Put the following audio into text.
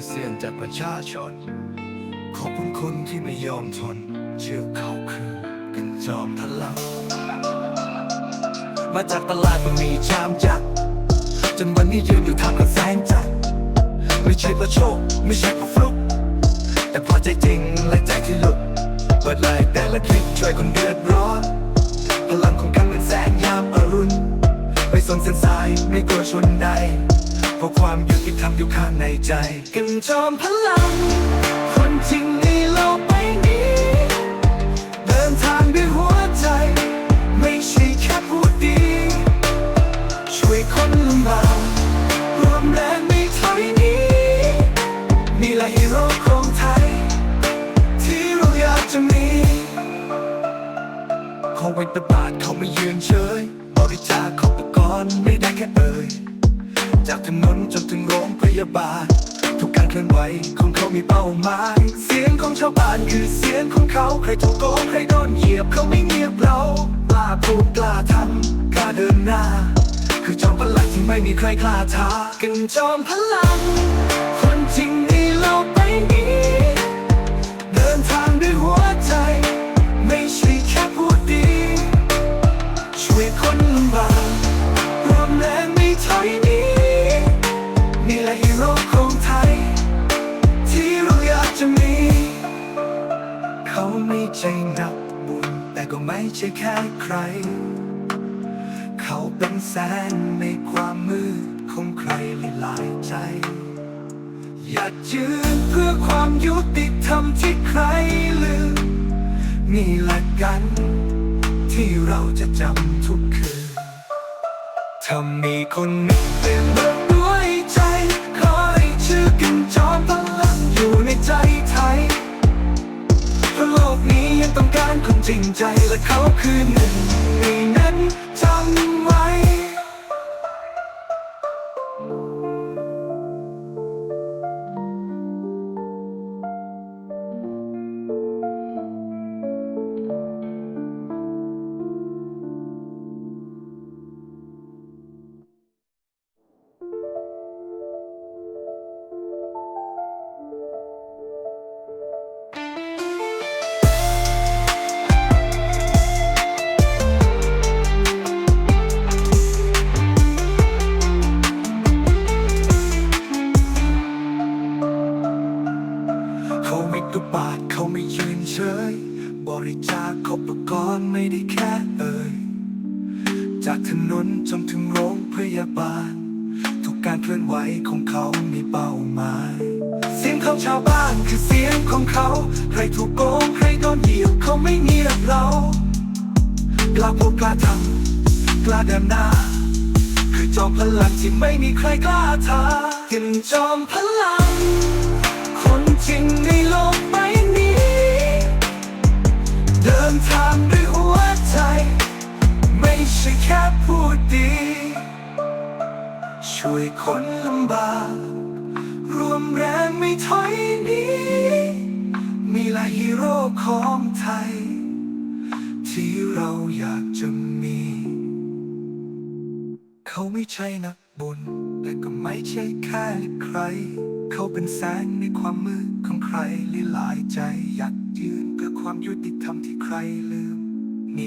คือเสียงจากประชาชน ขอบคุณคนที่ไม่ยอมทน เชื่อเขาคือกันจอมพลัง มาจากตลาดมันมีชามยักษ์จนวันนี้ยืนอยู่ท่ามกลางแสงจันทร์ไม่ใช่เพราะโชค ไม่ใช่เพราะฟลุก แต่เพราะใจจริงและใจที่หลุดเปิดไลน์แต่ละคลิปช่วยคนเดือดร้อนพลังของกันเป็นแสงยามอรุณไม่สนเส้นสายไม่กลัวชนใด เพราะความยุติธรรมอยู่ข้างในใจ กันจอมพลัง คนจริงในโลกใบนี้ เดินทางด้วยหัวใจ ไม่ใช่แค่พูดดี ช่วยคนลำบากรวมแรงไม่ถอยนี้นี่แหละฮีโร่ของไทย ที่เราอยากจะมีเขาไว้ตบาทเขาไม่ยืนเฉย บริจาคเขาตะกอนไม่ได้แค่เอ่ย จากถนนจนถึงโรงพยาบาล ทุกการเคลื่อนไหวของเขามีเป้าหมาย เสียงของชาวบ้านคือเสียงของเขา ใครถูกโกงใครโดนเหยียบเขาไม่เงียบเรากล้าพูดกล้าทำกล้าเดินหน้า คือจอมพลังที่ไม่มีใครกล้าท้ากันจอมพลังคนจริง เขาไม่ใจนักบุญแต่ก็ไม่ใช่แค่ใคร เขาเป็นแสงในความมืดของใครหลายใจ อยากยืนเพื่อความยุติธรรมที่ใครลืมนี่แหละกัน ที่เราจะจำทุกคืนถ้ามีคนนึงเต็มเคนจริงใจและเขาคือหนึ่งในนั้นจำ กระบาดเขาไม่ยืนเฉย บริจาคเขาประกรณ์ไม่ได้แค่เอ่ย จากถนนจนถึงโรงพยาบาล ทุกการเคลื่อนไหวของเขามีเป้าหมาย เสียงของชาวบ้านคือเสียงของเขา ใครถูกโกงใครโดนเหยียบเขาไม่เงียบเรากล้าพูดกล้าทำกล้าเดินหน้าคือจอมพลังที่ไม่มีใครกล้าท้ากันจอมพลัง ใช่แค่พูดดี ช่วยคนลำบากรวมแรงไม่ถอยหนี้ มีหลายฮีโร่ของไทย ที่เราอยากจะมี เขาไม่ใช่นักบุญ แต่ก็ไม่ใช่แค่ใคร เขาเป็นแสงในความมืดของใครหลายใจอยากยืนเพื่อความยุติธรรมที่ใครลืม